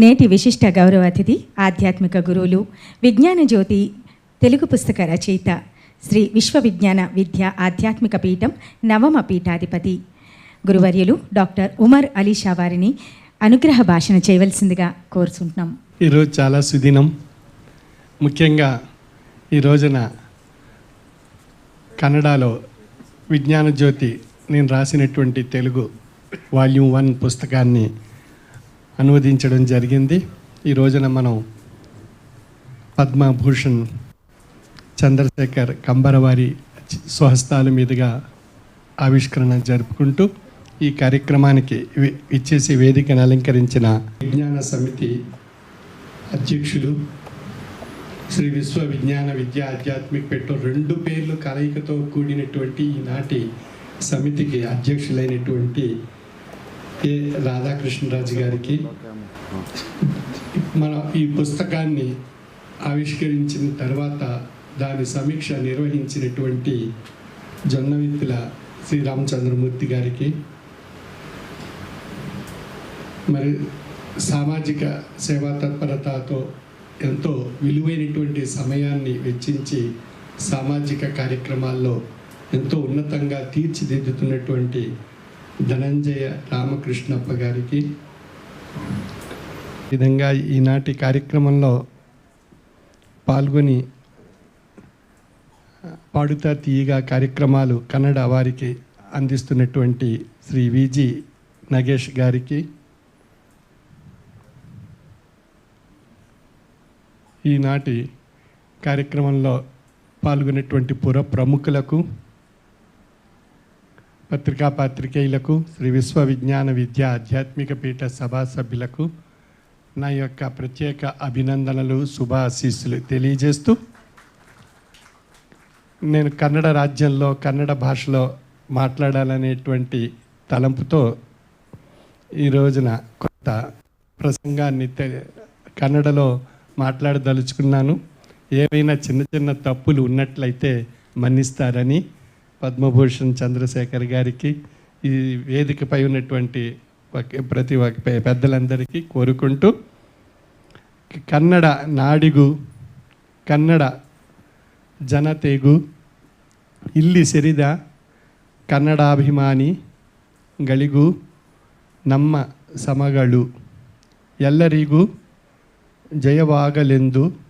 నేటి విశిష్ట గౌరవ అతిథి ఆధ్యాత్మిక గురువులు విజ్ఞాన జ్యోతి తెలుగు పుస్తక రచయిత శ్రీ విశ్వవిజ్ఞాన విద్య ఆధ్యాత్మిక పీఠం నవమ పీఠాధిపతి. గురువర్యులు డాక్టర్ ఉమర్ అలీ షా వారిని అనుగ్రహ భాషణ చేయవలసిందిగా కోరుచుంటున్నాం. ఈరోజు చాలా సుదినం. ముఖ్యంగా ఈ రోజున కన్నడలో విజ్ఞాన జ్యోతి నేను రాసినటువంటి తెలుగు వాల్యూమ్ వన్ పుస్తకాన్ని అనువదించడం జరిగింది. ఈ రోజున మనం పద్మభూషణ్ చంద్రశేఖర్ కంబరవారి స్వహస్తాల మీదుగా ఆవిష్కరణ జరుపుకుంటూ ఈ కార్యక్రమానికి వి- ఇచ్చేసి వేదికను అలంకరించిన విజ్ఞాన సమితి అధ్యక్షులు శ్రీ విశ్వ విజ్ఞాన విద్య ఆధ్యాత్మిక పెట్టు రెండు పేర్లు కలయికతో కూడినటువంటి ఈనాటి సమితికి అధ్యక్షులైనటువంటి ఏ రాధాకృష్ణరాజు గారికి మన ఈ పుస్తకాన్ని ఆవిష్కరించిన తర్వాత దాని సమీక్ష నిర్వహించినటువంటి జొన్నవిత్తుల శ్రీరామచంద్రమూర్తి గారికి మరి సామాజిక సేవా తత్పరతతో ఎంతో విలువైనటువంటి సమయాన్ని వెచ్చించి సామాజిక కార్యక్రమాల్లో ఎంతో ఉన్నతంగా తీర్చిదిద్దుతున్నటువంటి ధనంజయ రామకృష్ణప్ప గారికి. విధంగా ఈనాటి కార్యక్రమంలో పాల్గొని పాడుతా తీయగా కార్యక్రమాలు కన్నడ వారికి అందిస్తున్నటువంటి శ్రీ విజి నగేష్ గారికి. ఈనాటి కార్యక్రమంలో పాల్గొనేటువంటి పుర ప్రముఖులకు పత్రికా పాత్రికేయులకు శ్రీ విశ్వ విజ్ఞాన విద్య ఆధ్యాత్మిక పీఠ సభా సభ్యులకు నా యొక్క ప్రత్యేక అభినందనలు శుభాశీస్సులు తెలియజేస్తూ నేను కన్నడ రాజ్యంలో కన్నడ భాషలో మాట్లాడాలనేటువంటి తలంపుతో ఈ రోజున కొత్త ప్రసంగాన్ని కన్నడలో మాట్లాడదలుచుకున్నాను. ఏవైనా చిన్న చిన్న తప్పులు ఉన్నట్లయితే మన్నిస్తారని పద్మభూషణ్ చంద్రశేఖర్ గారికి ఈ వేదికపై ఉన్నటువంటి ప్రతి పెద్దలందరికీ కోరుకుంటూ కన్నడ నాడిగు కన్నడ ಜನತೆಗೂ ಇಲ್ಲಿ కన్నడాభిమాని ಕನ್ನಡಾಭಿಮಾನಿಗಳಿಗೂ ನಮ್ಮ ಸಮಗಳು ಎಲ್ಲರಿಗೂ ಜಯವಾಗಲೆಂದು